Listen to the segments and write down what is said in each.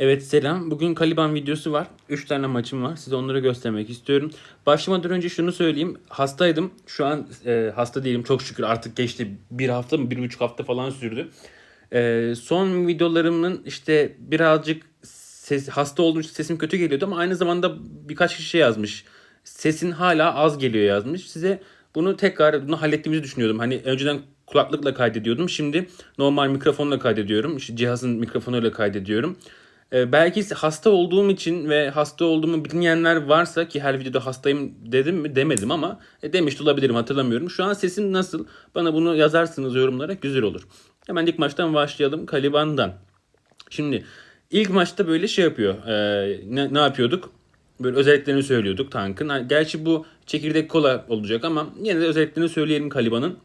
Evet selam. Bugün Kaliban videosu var. 3 tane maçım var. Size onları göstermek istiyorum. Başlamadan önce şunu söyleyeyim. Hastaydım. Şu an e, hasta değilim. Çok şükür artık geçti. Bir hafta mı? Bir buçuk hafta falan sürdü. E, son videolarımın işte birazcık ses, hasta olduğum için sesim kötü geliyordu ama aynı zamanda birkaç kişi şey yazmış. Sesin hala az geliyor yazmış. Size bunu tekrar bunu hallettiğimizi düşünüyordum. Hani önceden kulaklıkla kaydediyordum. Şimdi normal mikrofonla kaydediyorum. İşte cihazın mikrofonuyla kaydediyorum. Ee, belki hasta olduğum için ve hasta olduğumu bilmeyenler varsa ki her videoda hastayım dedim mi demedim ama e, demiş de olabilirim hatırlamıyorum. Şu an sesim nasıl? Bana bunu yazarsınız yorumlara güzel olur. Hemen ilk maçtan başlayalım. Kaliban'dan. Şimdi ilk maçta böyle şey yapıyor. Ee, ne, ne yapıyorduk? Böyle özelliklerini söylüyorduk tankın. Gerçi bu çekirdek kola olacak ama yine de özelliklerini söyleyelim Kaliban'ın.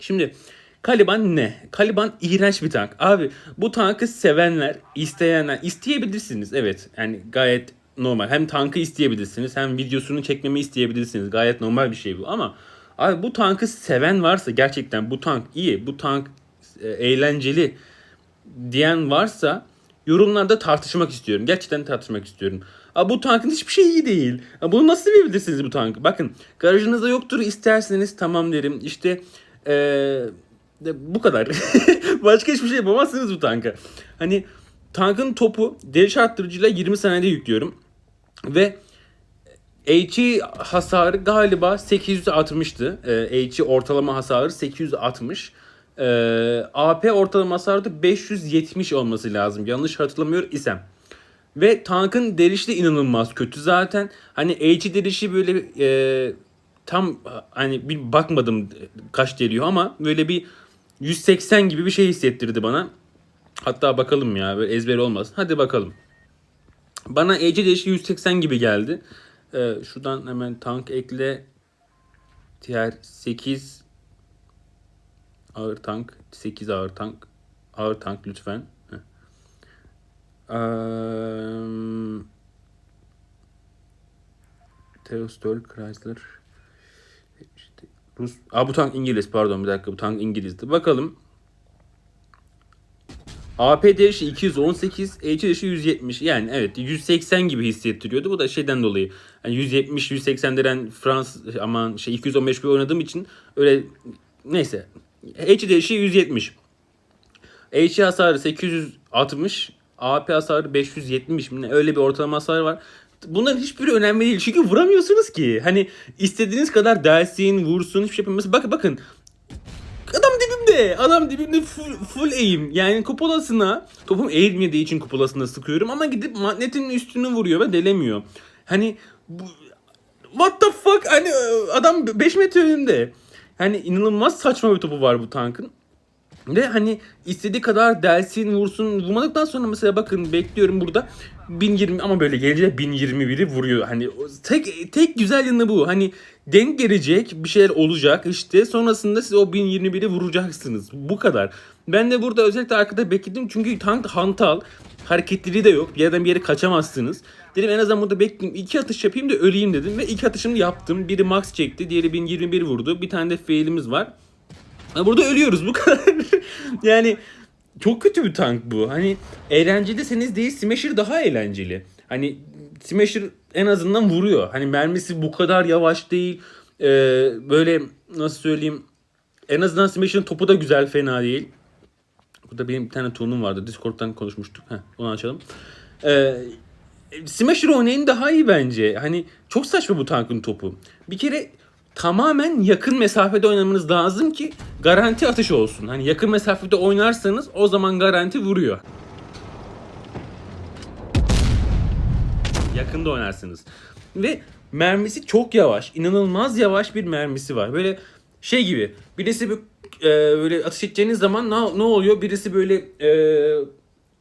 Şimdi Kaliban ne? Kaliban iğrenç bir tank. Abi bu tankı sevenler, isteyenler isteyebilirsiniz. Evet yani gayet normal. Hem tankı isteyebilirsiniz hem videosunu çekmemi isteyebilirsiniz. Gayet normal bir şey bu ama abi bu tankı seven varsa gerçekten bu tank iyi, bu tank e, eğlenceli diyen varsa yorumlarda tartışmak istiyorum. Gerçekten tartışmak istiyorum. Abi bu tankın hiçbir şey iyi değil. Abi bunu nasıl sevebilirsiniz bu tankı? Bakın garajınızda yoktur isterseniz tamam derim. İşte eee, de bu kadar. Başka hiçbir şey yapamazsınız bu tanka. Hani tankın topu deri arttırıcıyla 20 saniyede yüklüyorum. Ve HE hasarı galiba 860'tı. Ee, HE ortalama hasarı 860. Ee, AP ortalama hasarı da 570 olması lazım. Yanlış hatırlamıyor isem. Ve tankın derişi de inanılmaz kötü zaten. Hani HE derişi böyle e, tam hani bir bakmadım kaç deriyor ama böyle bir 180 gibi bir şey hissettirdi bana. Hatta bakalım ya böyle ezber olmasın. Hadi bakalım. Bana HE derişi 180 gibi geldi. Ee, şuradan hemen tank ekle. Diğer 8 ağır tank. 8 ağır tank. Ağır tank lütfen. Heh. Eee, Theostol Chrysler. Rus. Aa bu tank İngiliz pardon bir dakika bu tank İngilizdi. Bakalım. AP değişi 218, H değişi 170. Yani evet 180 gibi hissettiriyordu. Bu da şeyden dolayı. Yani 170 180 denen Fransız aman şey 215 bir oynadığım için öyle neyse. H değişi 170. H hasarı 860, AP hasarı 570 mi ne? öyle bir ortalama hasar var. Bunların hiçbiri önemli değil çünkü vuramıyorsunuz ki. Hani istediğiniz kadar delsin, vursun, hiçbir şey yapamıyorsunuz. Bakın bakın. Adam dibimde. Adam dibimde full, full aim. Yani kupolasına, topum eğilmediği için kupolasına sıkıyorum ama gidip magnetin üstünü vuruyor ve delemiyor. Hani bu, what the fuck? Hani adam 5 metre önünde. Hani inanılmaz saçma bir topu var bu tankın. Ve hani istediği kadar delsin vursun vurmadıktan sonra mesela bakın bekliyorum burada 1020 ama böyle gelince 1021'i vuruyor. Hani tek tek güzel yanı bu. Hani denk gelecek bir şeyler olacak işte sonrasında siz o 1021'i vuracaksınız. Bu kadar. Ben de burada özellikle arkada bekledim çünkü tank hantal. Hareketleri de yok. Bir yerden bir yere kaçamazsınız. Dedim en azından burada bekleyeyim. iki atış yapayım da öleyim dedim. Ve iki atışımı yaptım. Biri max çekti. Diğeri 1021 vurdu. Bir tane de failimiz var. Burada ölüyoruz bu kadar. yani çok kötü bir tank bu. Hani eğlenceliseniz değil Smasher daha eğlenceli. Hani Smasher en azından vuruyor. Hani mermisi bu kadar yavaş değil. Ee, böyle nasıl söyleyeyim. En azından Smasher'ın topu da güzel fena değil. Burada benim bir tane tonum vardı. Discord'dan konuşmuştuk. Heh, onu açalım. Ee, Smasher oynayın daha iyi bence. Hani çok saçma bu tankın topu. Bir kere tamamen yakın mesafede oynamanız lazım ki garanti atış olsun. Hani yakın mesafede oynarsanız o zaman garanti vuruyor. Yakında oynarsınız. Ve mermisi çok yavaş. inanılmaz yavaş bir mermisi var. Böyle şey gibi. Birisi bir, e, böyle atış edeceğiniz zaman ne, ne oluyor? Birisi böyle e,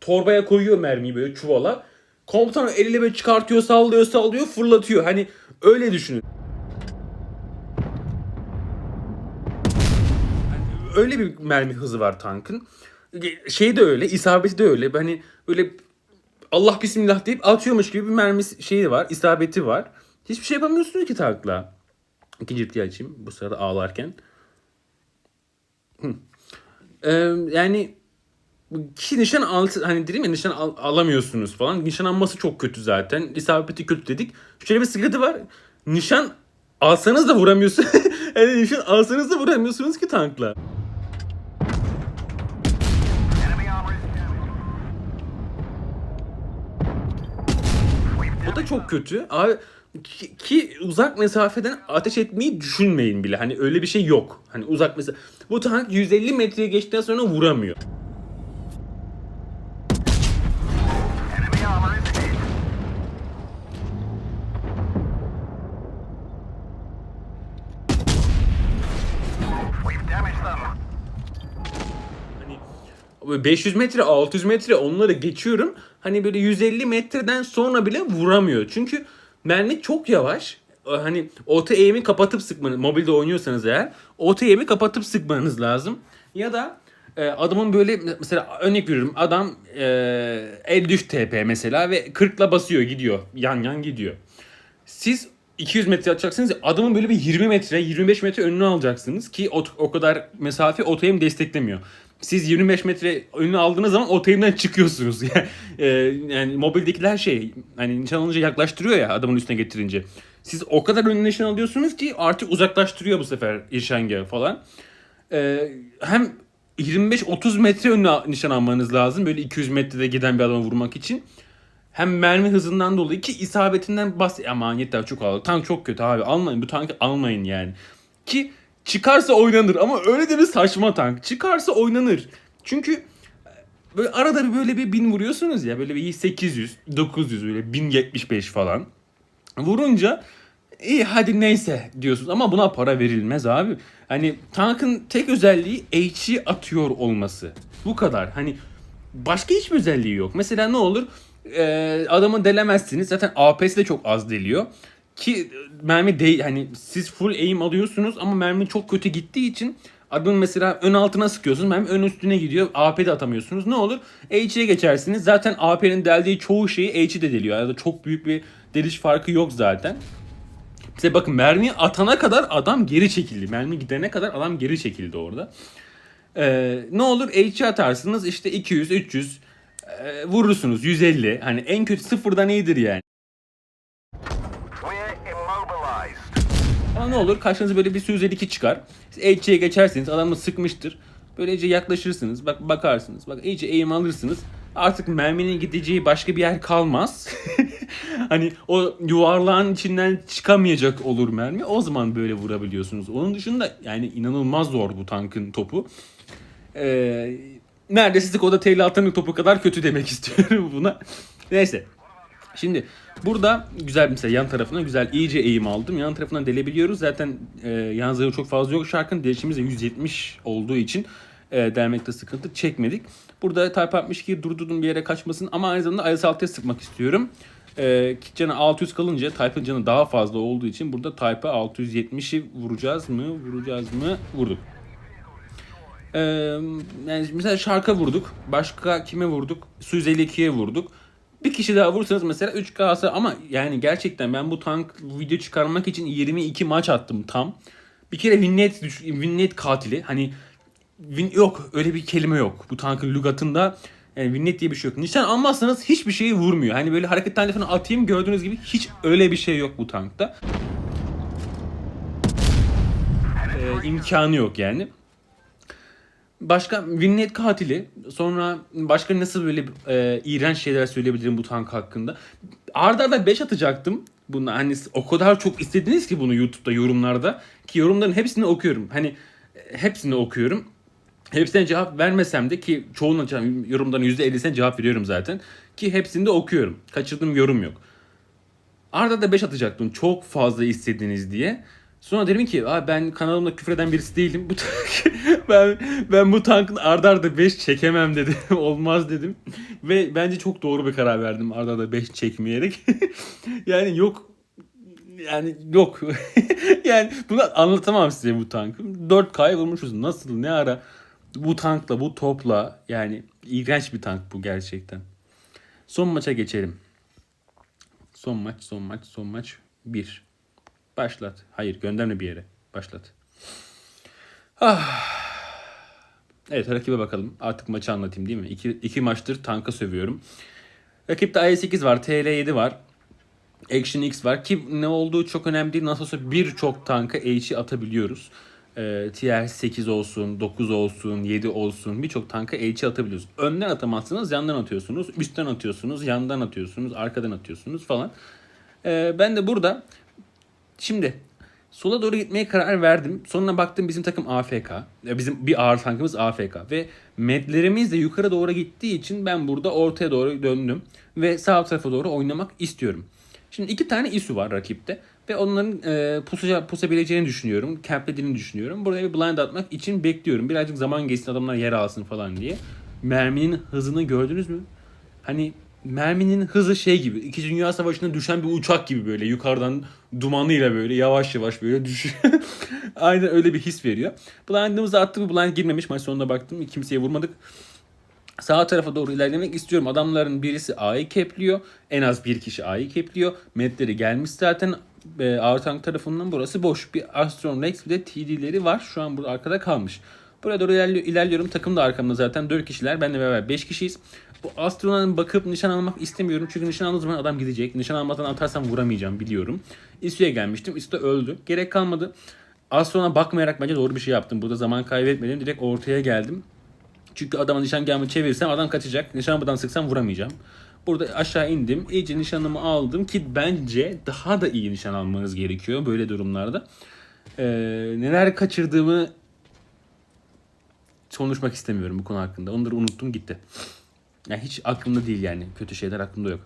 torbaya koyuyor mermiyi böyle çuvala. Komutan eliyle böyle çıkartıyor, sallıyor, sallıyor, fırlatıyor. Hani öyle düşünün. Öyle bir mermi hızı var tankın. Şey de öyle, isabeti de öyle. Hani öyle Allah bismillah deyip atıyormuş gibi bir mermi şeyi var, isabeti var. Hiçbir şey yapamıyorsunuz ki tankla. İkinci ciddiye açayım bu sırada ağlarken. Ee, yani ki nişan al hani dedim ya nişan al- alamıyorsunuz falan. Nişan alması çok kötü zaten. İsabeti kötü dedik. Şöyle bir sıkıntı var. Nişan alsanız da vuramıyorsun. yani nişan alsanız da vuramıyorsunuz ki tankla. O da çok kötü. Abi ki, ki uzak mesafeden ateş etmeyi düşünmeyin bile. Hani öyle bir şey yok. Hani uzak mesafe. Bu tank 150 metreye geçtikten sonra vuramıyor. 500 metre, 600 metre onları geçiyorum. Hani böyle 150 metreden sonra bile vuramıyor. Çünkü mermi çok yavaş. Hani auto aim'i kapatıp sıkmanız, mobilde oynuyorsanız eğer auto aim'i kapatıp sıkmanız lazım. Ya da e, adamın böyle mesela örnek veriyorum adam e, 53 TP mesela ve 40'la basıyor gidiyor. Yan yan gidiyor. Siz 200 metre atacaksınız adamın böyle bir 20 metre 25 metre önüne alacaksınız ki o, o kadar mesafe otoyim desteklemiyor. Siz 25 metre önüne aldığınız zaman otoyimden çıkıyorsunuz. yani, e, yani mobildekiler şey hani nişan alınca yaklaştırıyor ya adamın üstüne getirince. Siz o kadar önüne nişan alıyorsunuz ki artık uzaklaştırıyor bu sefer irşenge falan. E, hem 25-30 metre önüne nişan almanız lazım. Böyle 200 metrede giden bir adamı vurmak için. Hem mermi hızından dolayı ki isabetinden bahs... Aman yeter çok ağır. Tank çok kötü abi. Almayın. Bu tankı almayın yani. Ki çıkarsa oynanır ama öyle de bir saçma tank. Çıkarsa oynanır. Çünkü e, böyle arada bir böyle bir bin vuruyorsunuz ya. Böyle bir 800, 900 böyle 1075 falan. Vurunca iyi hadi neyse diyorsunuz ama buna para verilmez abi. Hani tankın tek özelliği HE atıyor olması. Bu kadar. Hani başka hiçbir özelliği yok. Mesela ne olur? Ee, adamı delemezsiniz. Zaten AP'si de çok az deliyor. Ki mermi değil hani siz full aim alıyorsunuz ama mermi çok kötü gittiği için adamın mesela ön altına sıkıyorsunuz. Mermi ön üstüne gidiyor. AP de atamıyorsunuz. Ne olur? HE'ye geçersiniz. Zaten AP'nin deldiği çoğu şeyi HE de deliyor. Yani çok büyük bir deliş farkı yok zaten. Size bakın mermi atana kadar adam geri çekildi. Mermi gidene kadar adam geri çekildi orada. Ee, ne olur HE atarsınız işte 200, 300 e, vurursunuz 150. Hani en kötü sıfırdan iyidir yani. Ne olur karşınıza böyle bir Su 152 çıkar. Siz HE'ye geçersiniz adamı sıkmıştır. Böylece yaklaşırsınız bak bakarsınız. Bak iyice eğim alırsınız. Artık merminin gideceği başka bir yer kalmaz. hani o yuvarlağın içinden çıkamayacak olur mermi. O zaman böyle vurabiliyorsunuz. Onun dışında yani inanılmaz zor bu tankın topu. Ee, neredeyse Skoda TL6'nın topu kadar kötü demek istiyorum buna. Neyse. Şimdi burada güzel mesela yan tarafına güzel iyice eğim aldım. Yan tarafından delebiliyoruz. Zaten e, yan zarı çok fazla yok şarkının. Delişimiz de 170 olduğu için e, delmekte sıkıntı çekmedik. Burada Type 62'yi durdurdum bir yere kaçmasın ama aynı zamanda IS-6'ya sıkmak istiyorum. E, kit canı 600 kalınca Type'ın canı daha fazla olduğu için burada Type 670'i vuracağız mı? Vuracağız mı? Vurduk. Ee, yani mesela Shark'a vurduk. Başka kime vurduk? Su 152'ye vurduk. Bir kişi daha vursanız mesela 3K alsa ama yani gerçekten ben bu tank video çıkarmak için 22 maç attım tam. Bir kere winnet, winnet katili hani win, yok öyle bir kelime yok. Bu tankın lügatında yani winnet diye bir şey yok. Nişan almazsanız hiçbir şeyi vurmuyor. Hani böyle hareket telefonu atayım gördüğünüz gibi hiç öyle bir şey yok bu tankta. Ee, imkanı yok yani. Başka Winnet katili. Sonra başka nasıl böyle e, iğrenç şeyler söyleyebilirim bu tank hakkında. Arda arda 5 atacaktım. Bunu hani o kadar çok istediniz ki bunu YouTube'da yorumlarda ki yorumların hepsini okuyorum. Hani e, hepsini okuyorum. Hepsine cevap vermesem de ki çoğunun yorumların %50'sine cevap veriyorum zaten. Ki hepsini de okuyorum. Kaçırdığım yorum yok. Arda da 5 atacaktım çok fazla istediniz diye. Sonra dedim ki Aa, ben kanalımda küfreden birisi değilim. Bu tank, ben ben bu tankın arda arda 5 çekemem dedim. Olmaz dedim. Ve bence çok doğru bir karar verdim arda arda 5 çekmeyerek. yani yok yani yok. yani bunu anlatamam size bu tankı. 4K'ya vurmuşuz. Nasıl ne ara bu tankla bu topla yani iğrenç bir tank bu gerçekten. Son maça geçelim. Son maç, son maç, son maç. 1. Başlat. Hayır gönderme bir yere. Başlat. Ah. Evet rakibe bakalım. Artık maçı anlatayım değil mi? İki, iki maçtır tanka sövüyorum. Rakipte i8 var, TL7 var. Action X var ki ne olduğu çok önemli değil. Nasıl olsa birçok tanka H'i atabiliyoruz. Ee, TR 8 olsun, 9 olsun, 7 olsun birçok tanka H'i atabiliyoruz. Önden atamazsınız, yandan atıyorsunuz, üstten atıyorsunuz, yandan atıyorsunuz, arkadan atıyorsunuz falan. Ee, ben de burada şimdi sola doğru gitmeye karar verdim. Sonra baktım bizim takım AFK. Bizim bir ağır tankımız AFK ve medlerimiz de yukarı doğru gittiği için ben burada ortaya doğru döndüm ve sağ tarafa doğru oynamak istiyorum. Şimdi iki tane isu var rakipte ve onların e, pusuca, pusabileceğini düşünüyorum. Camplediğini düşünüyorum. Buraya bir blind atmak için bekliyorum. Birazcık zaman geçsin adamlar yer alsın falan diye. Merminin hızını gördünüz mü? Hani merminin hızı şey gibi. İkinci Dünya Savaşı'nda düşen bir uçak gibi böyle yukarıdan dumanıyla böyle yavaş yavaş böyle düşüyor. Aynen öyle bir his veriyor. Blind'ımızı attı bu blind girmemiş. Maç sonunda baktım kimseye vurmadık. Sağ tarafa doğru ilerlemek istiyorum. Adamların birisi A'yı kepliyor. En az bir kişi A'yı kepliyor. Medleri gelmiş zaten. E, ağır tank tarafından burası boş. Bir Astron Rex bir de TD'leri var. Şu an burada arkada kalmış. Buraya doğru ilerli- ilerliyorum. Takım da arkamda zaten 4 kişiler. Benle beraber 5 kişiyiz. Bu Astron'a bakıp nişan almak istemiyorum. Çünkü nişan aldığım zaman adam gidecek. Nişan almadan atarsam vuramayacağım biliyorum. İSU'ya gelmiştim. İSU öldü. Gerek kalmadı. Astron'a bakmayarak bence doğru bir şey yaptım. Burada zaman kaybetmedim. Direkt ortaya geldim. Çünkü adama nişan gelme çevirirsem adam kaçacak. Nişanımdan sıksam vuramayacağım. Burada aşağı indim. iyice nişanımı aldım ki bence daha da iyi nişan almanız gerekiyor böyle durumlarda. Ee, neler kaçırdığımı konuşmak istemiyorum bu konu hakkında. Onları unuttum gitti. Yani hiç aklımda değil yani. Kötü şeyler aklımda yok.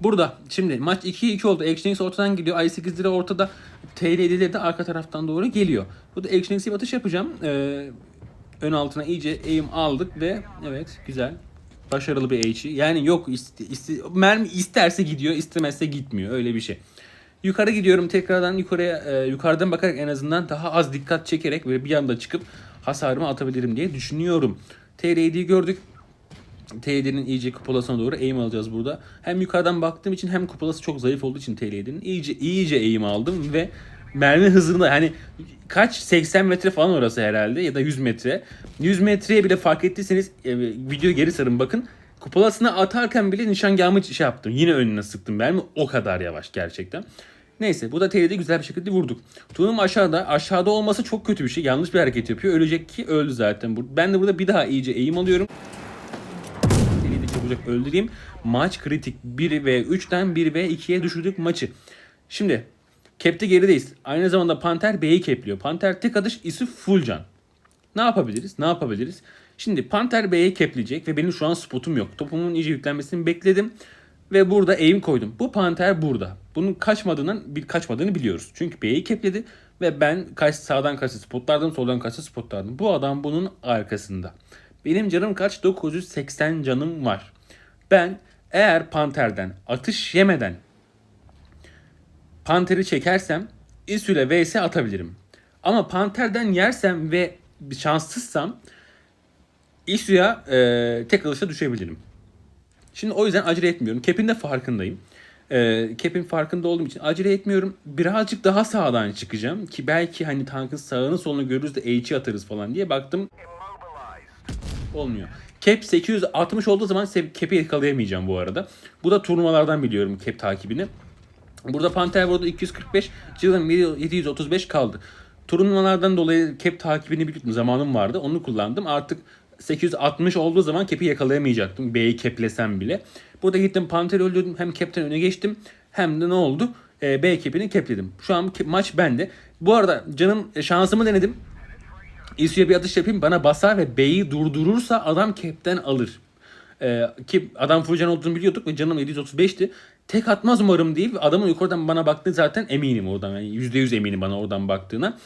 Burada şimdi maç 2-2 oldu. X ortadan gidiyor. i8 lira ortada. TL7'leri de arka taraftan doğru geliyor. Burada X'e bir atış yapacağım. Ee, ön altına iyice aim aldık ve evet güzel. Başarılı bir H'i. Yani yok iste, iste- mermi isterse gidiyor, istemezse gitmiyor. Öyle bir şey. Yukarı gidiyorum tekrardan yukarıya e, yukarıdan bakarak en azından daha az dikkat çekerek böyle bir anda çıkıp hasarımı atabilirim diye düşünüyorum. TL7'yi gördük. TL'nin iyice kupolasına doğru eğim alacağız burada. Hem yukarıdan baktığım için hem kupolası çok zayıf olduğu için TL'nin iyice iyice eğim aldım ve mermi hızında hani kaç 80 metre falan orası herhalde ya da 100 metre. 100 metreye bile fark ettiyseniz e, video geri sarın bakın. Kupolasına atarken bile nişangahımı şey yaptım. Yine önüne sıktım mermi o kadar yavaş gerçekten. Neyse bu da TL'de güzel bir şekilde vurduk. Tunum aşağıda. Aşağıda olması çok kötü bir şey. Yanlış bir hareket yapıyor. Ölecek ki öldü zaten. Ben de burada bir daha iyice eğim alıyorum. Seni de çabucak öldüreyim. Maç kritik. 1 ve 3'ten 1 ve 2'ye düşürdük maçı. Şimdi Kep'te gerideyiz. Aynı zamanda Panter B'yi kepliyor. Panter tek atış isi full. Ne yapabiliriz? Ne yapabiliriz? Şimdi Panter B'yi kepleyecek ve benim şu an spotum yok. Topumun iyice yüklenmesini bekledim. Ve burada aim koydum. Bu Panter burada. Bunun kaçmadığından bir kaçmadığını biliyoruz. Çünkü B'yi kepledi ve ben kaç sağdan kaçtı spotlardım, soldan kaçtı spotlardım. Bu adam bunun arkasında. Benim canım kaç? 980 canım var. Ben eğer Panter'den atış yemeden Panter'i çekersem İSU ile VS atabilirim. Ama Panter'den yersem ve şanssızsam İSU'ya e, tek alışa düşebilirim. Şimdi o yüzden acele etmiyorum. Kep'in de farkındayım. E, Kep'in farkında olduğum için acele etmiyorum. Birazcık daha sağdan çıkacağım ki belki hani tankın sağını solunu görürüz de H'i atarız falan diye baktım olmuyor. Cap 860 olduğu zaman Cap'i yakalayamayacağım bu arada. Bu da turnuvalardan biliyorum Cap takibini. Burada Panther vurdu 245, Jillian 735 kaldı. Turnuvalardan dolayı Cap takibini biliyordum. Zamanım vardı. Onu kullandım. Artık 860 olduğu zaman Cap'i yakalayamayacaktım. B'yi caplesem bile. Burada gittim Panther'i öldürdüm. Hem Cap'ten öne geçtim. Hem de ne oldu? Ee, B cap'ini capledim. Şu an maç bende. Bu arada canım şansımı denedim. İSU'ya bir atış yapayım bana basar ve B'yi durdurursa adam cap'ten alır. Ee, ki adam full can olduğunu biliyorduk ve canım 735'ti. Tek atmaz umarım deyip adamın yukarıdan bana baktığı zaten eminim oradan. Yani %100 eminim bana oradan baktığına.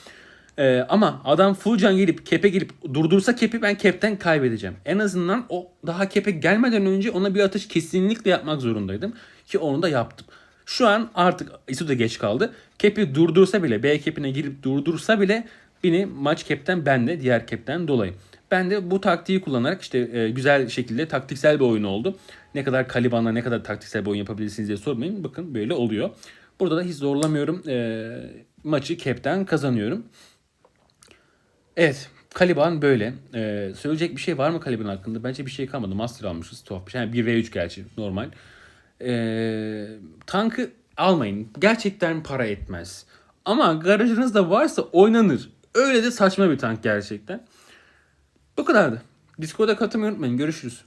Ee, ama adam full can gelip kepe gelip durdursa kepi ben kepten kaybedeceğim. En azından o daha kepe gelmeden önce ona bir atış kesinlikle yapmak zorundaydım. Ki onu da yaptım. Şu an artık İSU da geç kaldı. Kepi durdursa bile B kepine girip durdursa bile beni maç kepten ben de diğer kepten dolayı. Ben de bu taktiği kullanarak işte e, güzel şekilde taktiksel bir oyun oldu. Ne kadar Kaliban'la ne kadar taktiksel bir oyun yapabilirsiniz diye sormayın. Bakın böyle oluyor. Burada da hiç zorlamıyorum. E, maçı Cap'ten kazanıyorum. Evet. Caliban böyle. Ee, söyleyecek bir şey var mı Caliban hakkında? Bence bir şey kalmadı. Master almışız. Tuhaf bir şey. Yani 1v3 gerçi. Normal. Ee, tankı almayın. Gerçekten para etmez. Ama garajınızda varsa oynanır. Öyle de saçma bir tank gerçekten. Bu kadardı. Discord'a katılmayı unutmayın. Görüşürüz.